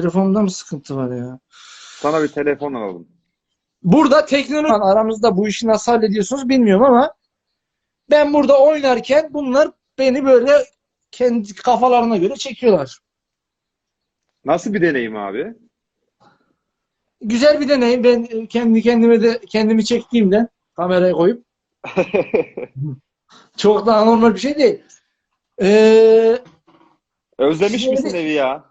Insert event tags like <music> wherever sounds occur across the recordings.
Telefonda mı sıkıntı var ya? Sana bir telefon alalım. Burada teknoloji aramızda bu işi nasıl hallediyorsunuz bilmiyorum ama ben burada oynarken bunlar beni böyle kendi kafalarına göre çekiyorlar. Nasıl bir deneyim abi? Güzel bir deneyim. Ben kendi kendime de kendimi çektiğimde kameraya koyup <laughs> çok daha normal bir şey değil. Ee, Özlemiş Şimdi- misin evi ya?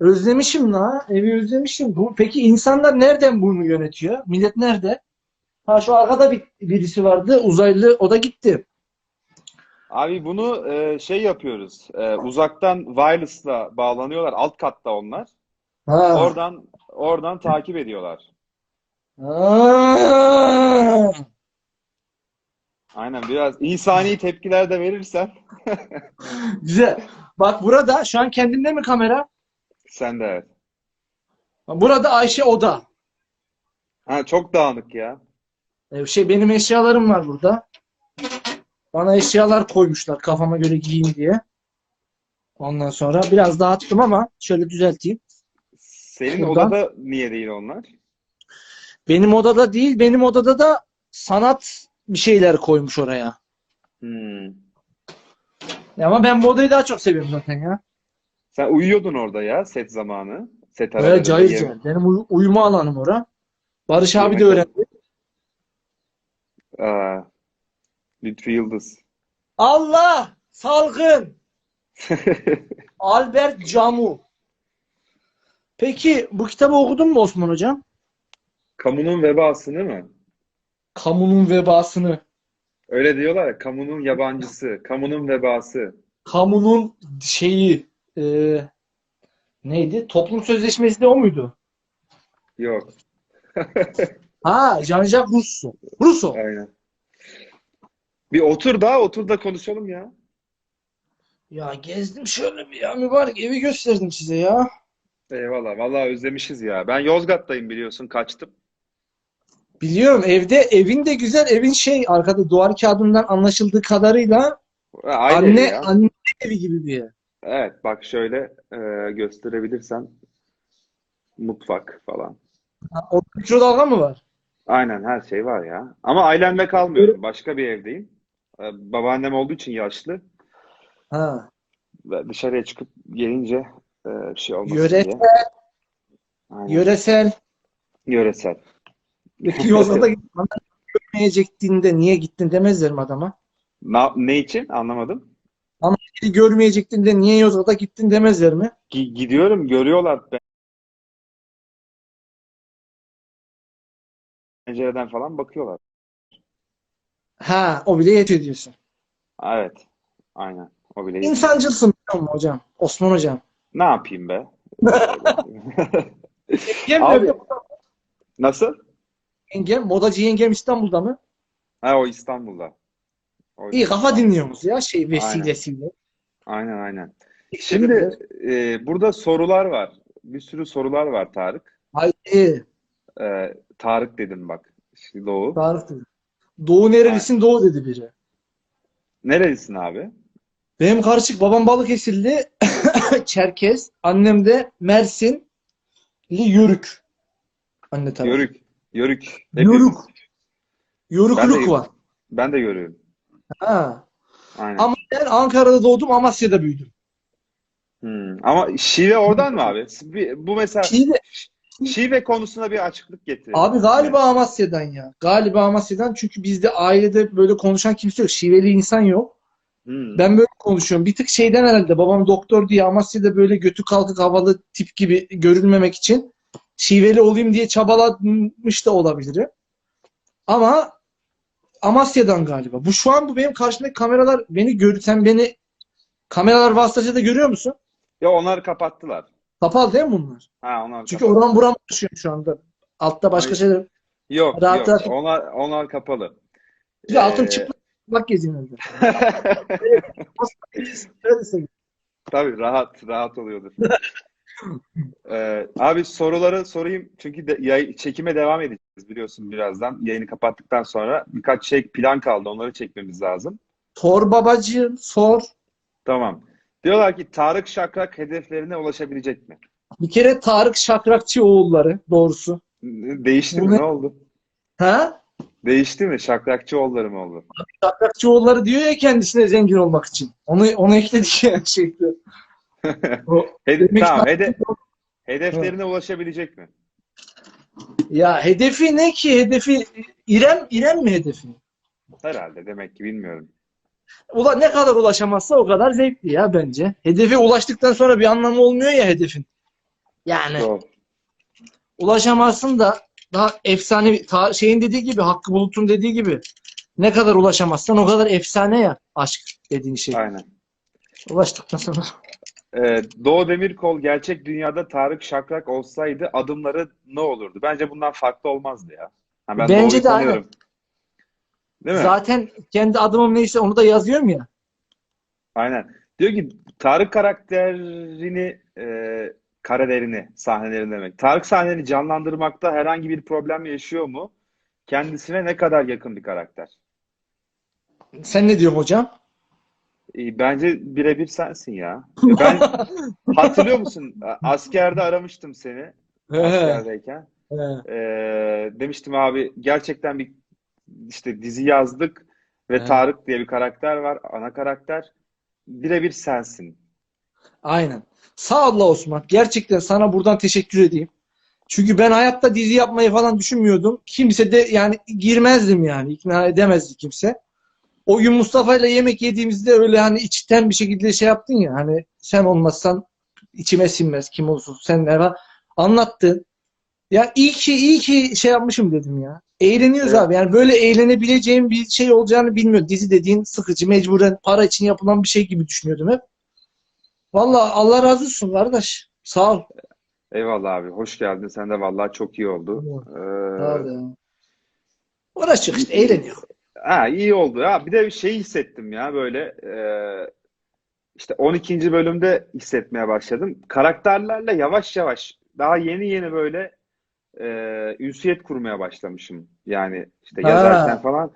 Özlemişim la. Evi özlemişim. Bu, peki insanlar nereden bunu yönetiyor? Millet nerede? Ha şu arkada bir, birisi vardı. Uzaylı. O da gitti. Abi bunu e, şey yapıyoruz. E, uzaktan wireless'la bağlanıyorlar. Alt katta onlar. Ha. Oradan oradan takip ediyorlar. Ha. Aynen biraz insani tepkiler de verirsen <laughs> Güzel. Bak burada şu an kendinde mi kamera? Sen de evet. Burada Ayşe Oda. Ha, çok dağınık ya. Ee, Şey benim eşyalarım var burada. Bana eşyalar koymuşlar kafama göre giyeyim diye. Ondan sonra biraz dağıttım ama şöyle düzelteyim. Senin Şuradan. odada niye değil onlar? Benim odada değil, benim odada da sanat bir şeyler koymuş oraya. Hmm. Ama ben bu odayı daha çok seviyorum zaten ya. Sen uyuyordun orada ya set zamanı. Set aralarında cayır cayır. Benim uy- uyuma alanım ora. Barış abi de öğrendi. Aa, Lütfi Yıldız. Allah! Salgın! <laughs> Albert Camus. Peki bu kitabı okudun mu Osman hocam? Kamunun vebasını mı? Kamunun vebasını. Öyle diyorlar ya, kamunun yabancısı, kamunun vebası. Kamunun şeyi e, neydi? Toplum sözleşmesi de o muydu? Yok, <laughs> Ha, Jean-Jacques Rousseau. Rousseau. aynen. Bir otur da, otur da konuşalım ya. Ya gezdim şöyle bir ya mübarek evi gösterdim size ya. Eyvallah, vallahi özlemişiz ya. Ben Yozgat'tayım biliyorsun, kaçtım. Biliyorum evde evin de güzel evin şey arkada duvar kağıdından anlaşıldığı kadarıyla Aile anne ya. anne evi gibi bir yer. Evet, bak şöyle e, gösterebilirsem mutfak falan. Ha, O mikrodalga mı var? Aynen her şey var ya. Ama ailemle kalmıyorum. Başka bir evdeyim. E, babaannem olduğu için yaşlı. Ha. Ve dışarıya çıkıp gelince e, bir şey olmasın Yöresel. diye. Aynen. Yöresel. Yöresel. Peki Yozgat'a gittin, görmeyecektin de niye gittin demezler mi adama? Na- ne için? Anlamadım. Biri görmeyecektin de niye Yozgat'a gittin demezler mi? Gi- gidiyorum, görüyorlar pencereden falan bakıyorlar. Ha, o bile yetiyor diyorsun. Evet. Aynen. O bile iyi. İnsancılsın biliyor musun hocam? Osman hocam. Ne yapayım be? <laughs> Yengem Abi- nerede? Nasıl? Yengem, modacı yengem İstanbul'da mı? Ha o İstanbul'da. İyi kafa dinliyoruz ya şey vesilesiyle. Aynen aynen. Şimdi e, burada sorular var. Bir sürü sorular var Tarık. Haydi. E, Tarık dedim bak. Şimdi Doğu. Tarık dedi. Doğu nerelisin? Doğu dedi biri. Nerelisin abi? Benim karışık babam Balıkesirli, <coughs> Çerkez, annem de Mersinli Yörük. Anne tabii. Yörük. Yörük. Yörük. Yörüklük Ben de- var. Ben de yörüğüm. Ha. Aynen. Ama ben Ankara'da doğdum, Amasya'da büyüdüm. Hmm. Ama şive oradan mı abi? Bu mesela Şive, şive konusuna bir açıklık getir. abi galiba Amasya'dan ya. Galiba Amasya'dan çünkü bizde ailede böyle konuşan kimse yok. Şiveli insan yok. Hmm. Ben böyle konuşuyorum. Bir tık şeyden herhalde babam doktor diye Amasya'da böyle götü kalkık havalı tip gibi görünmemek için şiveli olayım diye çabalamış da olabilirim. Ama Amasya'dan galiba. Bu şu an bu benim karşımdaki kameralar beni gör sen beni kameralar vasıtasıyla görüyor musun? Ya onları kapattılar. Kapalı değil mi bunlar? Ha onlar Çünkü kapalı. oran buram düşüyor şu anda. Altta başka Hayır. şeyler. Yok Rahat yok. rahat- Onlar onlar kapalı. Bir de altın Ee, çıplak evde. <laughs> Neredeyse. Tabii rahat rahat oluyordur. <laughs> Ee, abi soruları sorayım çünkü de, yay- çekime devam edeceğiz biliyorsun birazdan. Yayını kapattıktan sonra birkaç şey plan kaldı onları çekmemiz lazım. Sor babacığım sor. Tamam. Diyorlar ki Tarık Şakrak hedeflerine ulaşabilecek mi? Bir kere Tarık Şakrakçı oğulları doğrusu. Değişti Bu mi? ne? Ne oldu? Ha? Değişti mi? Şakrakçıoğulları mı oldu? Şakrakçı oğulları diyor ya kendisine zengin olmak için. Onu onu ekledik ya <laughs> şeyde. O- Hede- Demek tamam. ki- Hede hedeflerine ulaşabilecek mi? Ya hedefi ne ki? Hedefi İrem İrem mi hedefi? Herhalde. Demek ki bilmiyorum. Ula ne kadar ulaşamazsa o kadar zevkli ya bence. Hedefe ulaştıktan sonra bir anlamı olmuyor ya hedefin. Yani Doğru. ulaşamazsın da daha efsane ta- şeyin dediği gibi Hakkı Bulut'un dediği gibi ne kadar ulaşamazsan o kadar efsane ya aşk dediğin şey. Aynen. Ulaştıktan sonra. Ee, Doğu Demirkol gerçek dünyada Tarık Şakrak olsaydı adımları ne olurdu? Bence bundan farklı olmazdı ya. Ha, ben Bence Doğu'yu de tanıyorum. Değil mi? Zaten kendi adımım neyse onu da yazıyorum ya. Aynen. Diyor ki Tarık karakterini, e, karelerini, sahnelerini demek. Tarık sahnelerini canlandırmakta herhangi bir problem yaşıyor mu? Kendisine ne kadar yakın bir karakter? Sen ne diyorsun hocam? E, bence birebir sensin ya. <laughs> Ben hatırlıyor musun? Askerde aramıştım seni. Askerdeyken. Ee, demiştim abi gerçekten bir işte dizi yazdık ve. Tarık diye bir karakter var, ana karakter. Birebir sensin. Aynen. Sağ ol Osman. Gerçekten sana buradan teşekkür edeyim. Çünkü ben hayatta dizi yapmayı falan düşünmüyordum. Kimse de yani girmezdim yani. ikna edemezdi kimse. O gün Mustafa ile yemek yediğimizde öyle hani içten bir şekilde şey yaptın ya hani sen olmazsan içime sinmez kim olsun sen ne var anlattın. Ya iyi ki iyi ki şey yapmışım dedim ya. Eğleniyoruz Evet. abi. Yani böyle eğlenebileceğim bir şey olacağını bilmiyordum. Dizi dediğin sıkıcı, mecburen para için yapılan bir şey gibi düşünüyordum hep. Vallahi Allah razı olsun kardeş. Sağ ol. Eyvallah abi. Hoş geldin. Sen de vallahi çok iyi oldu. Ol Ee. Uğraşıyor işte, eğleniyor. Ha, iyi oldu. Ha, bir de bir şey hissettim ya böyle e, işte 12. bölümde hissetmeye başladım. Karakterlerle yavaş yavaş daha yeni yeni böyle e, ünsiyet kurmaya başlamışım. Yani işte Ha. yazarken falan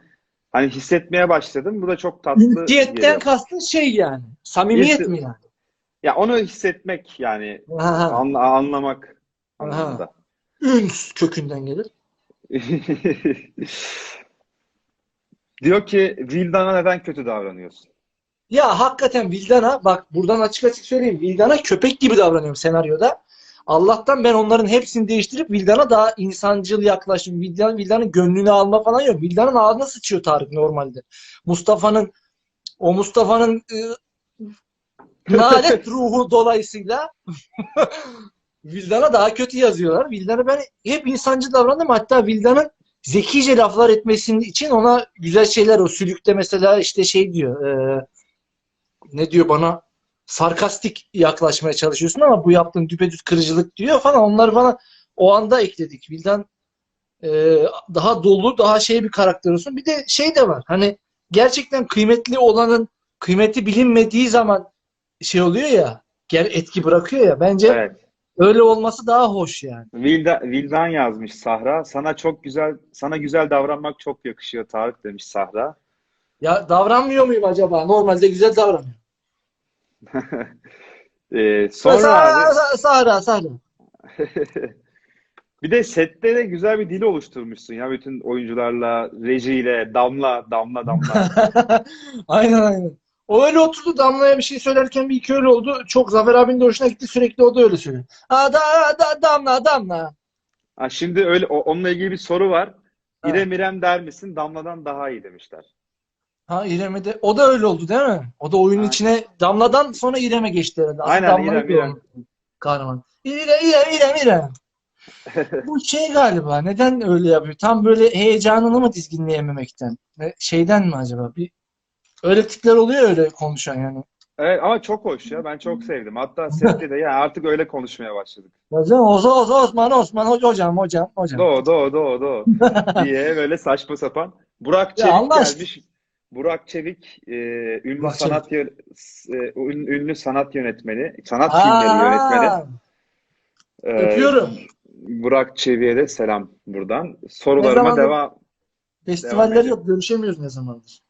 hani hissetmeye başladım. Bu da çok tatlı Ünsiyetten geliyor. kastın şey yani. Samimiyet Birisi- mi yani? Ya onu hissetmek yani anla- anlamak Aha. anlamında. Üns kökünden gelir. <laughs> Diyor ki Vildan'a neden kötü davranıyorsun? Ya hakikaten Vildan'a bak buradan açık açık söyleyeyim. Vildan'a köpek gibi davranıyorum senaryoda. Allah'tan ben onların hepsini değiştirip Vildan'a daha insancıl yaklaşım. Vildan, Vildan'ın gönlünü alma falan yok. Vildan'ın ağzına sıçıyor Tarık normalde. Mustafa'nın o Mustafa'nın ıı, <laughs> nalet ruhu dolayısıyla <laughs> Vildan'a daha kötü yazıyorlar. Vildan'a ben hep insancı davrandım. Hatta Vildan'ın zekice laflar etmesinin için ona güzel şeyler o sülükte mesela işte şey diyor e, ne diyor bana sarkastik yaklaşmaya çalışıyorsun ama bu yaptığın düpedüz kırıcılık diyor falan onları falan o anda ekledik. Vildan e, daha dolu daha şey bir karakter olsun. Bir de şey de var hani gerçekten kıymetli olanın kıymeti bilinmediği zaman şey oluyor ya etki bırakıyor ya bence Evet. Öyle olması daha hoş yani. Vilda, Vildan yazmış Sahra. Sana çok güzel, sana güzel davranmak çok yakışıyor Tarık demiş Sahra. Ya davranmıyor muyum acaba? Normalde güzel davranıyorum. <laughs> Ee, sonra abi Sahra, Sahra, Sahra. <laughs> bir de sette de güzel bir dil oluşturmuşsun ya bütün oyuncularla, rejiyle, damla, damla, damla. <laughs> Aynen aynen. O öyle oturdu Damla'ya bir şey söylerken bir iki öyle oldu. Çok Zafer abinin de hoşuna gitti sürekli o da öyle söylüyor. Aa, da, da, Damla Damla. Ha, şimdi öyle o- onunla ilgili bir soru var. Ha. İrem İrem der misin? Damladan daha iyi demişler. Ha İrem'e de o da öyle oldu değil mi? O da oyunun Aynen. içine Damla'dan sonra İrem'e geçti herhalde. Aslında Aynen, İrem, İrem. Kahraman. İrem İrem İrem İrem. <laughs> Bu şey galiba neden öyle yapıyor? Tam böyle heyecanını mı dizginleyememekten? Şeyden mi acaba? Bir öyle tipler oluyor öyle konuşan yani. Evet ama çok hoş ya. Ben çok sevdim. Hatta <laughs> sette de yani artık öyle konuşmaya başladık. Hocam Oza Oza Osman Osman hoca- hocam hocam hocam. Do do do do diye böyle saçma sapan. Burak Çevik Allah gelmiş. Burak Çevik e, ünlü Burak sanat yö- e, ün- ünlü sanat yönetmeni, sanat filmleri yönetmeni. Aa, E, öpüyorum. Burak Çevik'e de selam buradan. Sorularıma devam. Festivaller edelim. yok görüşemiyoruz ne zamandır.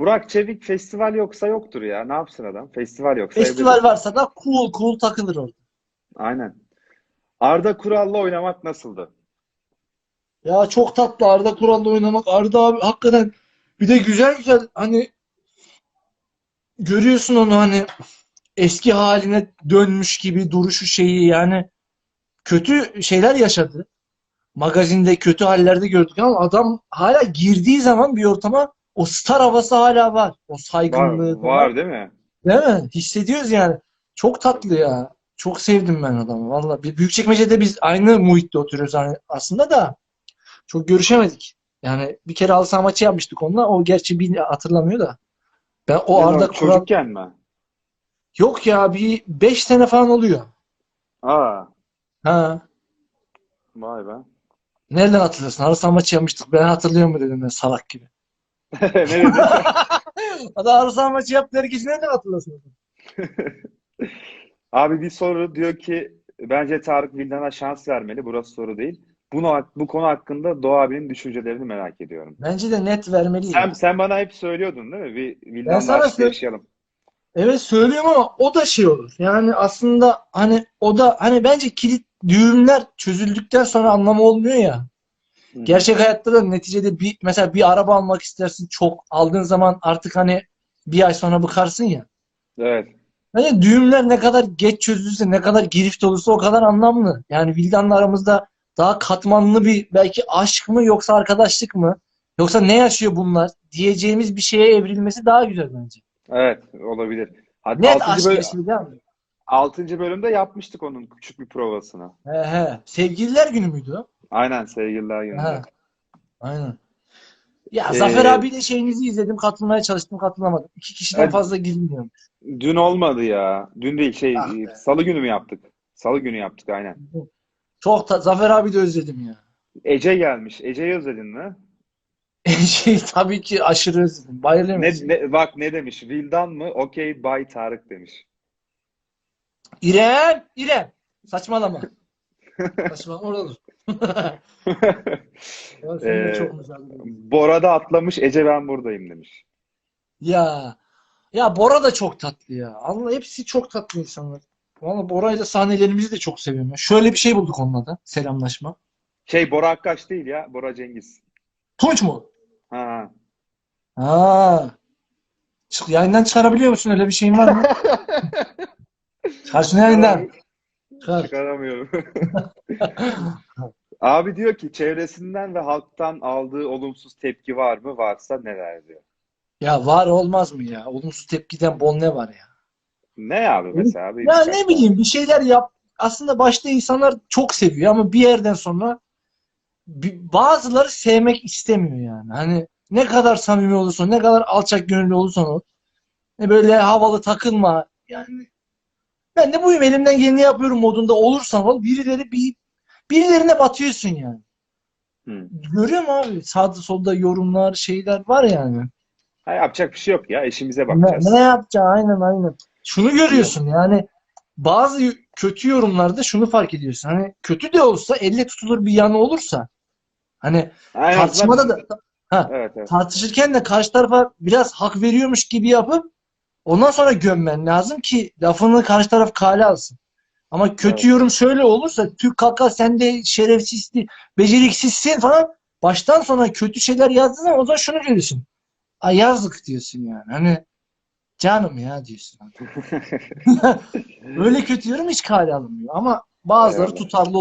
Burak Çevik festival yoksa yoktur ya. Ne yapsın adam? Festival yoksa evde Festival dursun. varsa da cool cool takılır orada. Aynen. Arda Kural'la oynamak nasıldı? Ya çok tatlı Arda Kural'la oynamak. Arda abi hakikaten bir de güzel güzel hani görüyorsun onu hani eski haline dönmüş gibi duruşu şeyi yani kötü şeyler yaşadı. Magazinde kötü hallerde gördük ama adam hala girdiği zaman bir ortama o star havası hala var. O Var, saygınlığı var değil mi? Değil mi? Hissediyoruz yani. Çok tatlı ya. Çok sevdim ben adamı. Valla. Büyükçekmece'de biz aynı muhitte oturuyoruz hani aslında da çok görüşemedik. Yani bir kere halı saha maçı yapmıştık onunla. O gerçi bir hatırlamıyor da. Ben o Ne Arda Kural çocukken mi? yok ya bir 5 sene falan oluyor. Aa, Ha. vay be. Nereden hatırlıyorsun? Saha maçı yapmıştık. Ben hatırlıyorum mu dedim ben salak gibi. <laughs> Ne? <laughs> Adam halı saha maçı yaptı herkes nereden hatırlasın? <laughs> Abi bir soru diyor ki bence Tarık Vildan'a şans vermeli. Burası soru değil. Bunu, bu konu hakkında Doğa abinin düşüncelerini merak ediyorum. Bence de net vermeli Sen, sen bana hep söylüyordun değil mi? Bir Vildan'la sana aşk yaşayalım. Evet söylüyorum ama o da şey olur. Yani aslında hani o da hani bence kilit düğümler çözüldükten sonra anlamı olmuyor ya. Hı. Gerçek hayatta da neticede bir mesela bir araba almak istersin çok aldığın zaman artık hani bir ay sonra bıkarsın ya. Evet. Hani düğümler ne kadar geç çözülürse ne kadar girift olursa o kadar anlamlı. Yani Vildan'la aramızda daha katmanlı bir belki aşk mı yoksa arkadaşlık mı yoksa ne yaşıyor bunlar diyeceğimiz bir şeye evrilmesi daha güzel bence. Evet, olabilir. Hadi Net 6. aşk böl yaşıyor değil mi? 6. bölümde yapmıştık onun küçük bir provasını. He he. Sevgililer günü müydü? Aynen sevgililer gününde. Ha, aynen. Ya Ee, Zafer abiyle şeyinizi izledim, katılmaya çalıştım, katılamadım. İki kişiden Evet. fazla girmiyorum. Dün olmadı ya. Dün değil şey Ah be. Salı günü mü yaptık? Salı günü yaptık aynen. Çok da Zafer abi de özledim ya. Ece gelmiş. Ece'yi özledin mi? <laughs> Şey tabii ki aşırı özledim. Bayılıyorum. Ne, ne- bak ne demiş? Vildan mı? Okey Bay Tarık demiş. İrem, İrem. Saçmalama. <laughs> Saçmalama orada dur. Ee, çok. Bora da atlamış. Ece ben buradayım demiş. Ya. Ya Bora da çok tatlı ya. Allah hepsi çok tatlı insanlar. Valla Bora'yla sahnelerimizi de çok seviyorum. ya. Şöyle bir şey bulduk onunla da. Selamlaşma. Şey Bora Akkaş değil ya. Bora Cengiz. Tunç mu? Ha. Ha. Çık, yayından çıkarabiliyor musun? Öyle bir şeyin var mı? <laughs> Çıkar şunu yayından. Çıkar. Çıkaramıyorum. <laughs> Abi diyor ki çevresinden ve halktan aldığı olumsuz tepki var mı? Varsa neler diyor. Ya var olmaz mı ya? Olumsuz tepkiden bol ne var ya? Ne abi mesela? Bir Ya birkaç ne bileyim bir şeyler yap. Aslında başta insanlar çok seviyor ama bir yerden sonra bazıları sevmek istemiyor yani. Hani ne kadar samimi olursan, ne kadar alçak gönüllü olursan ol. Ne böyle havalı takılma. Yani ben de buyum elimden geleni yapıyorum modunda olursan ol. Birileri bir birilerine batıyorsun yani. Hı. Görüyorum abi sağda solda yorumlar, şeyler var yani. Ha, yapacak bir şey yok ya. İşimize Ne, bakacağız. ne yapacaksın? Aynen aynen. Şunu görüyorsun yani bazı kötü yorumlarda şunu fark ediyorsun. Hani kötü de olsa elle tutulur bir yanı olursa hani Aynen. tartışmada da Evet, evet. tartışırken de karşı tarafa biraz hak veriyormuş gibi yapıp ondan sonra gömmen lazım ki lafını karşı taraf kale alsın. Ama kötü Evet. yorum şöyle olursa Türk kaka sen de şerefsizsin, beceriksizsin falan baştan sona kötü şeyler yazdığın zaman o zaman şunu görüyorsun. Ay yazık diyorsun yani. Hani canım ya diyorsun. <laughs> <laughs> Öyle kötü yorum hiç kale alınmıyor ama bazıları tutarlı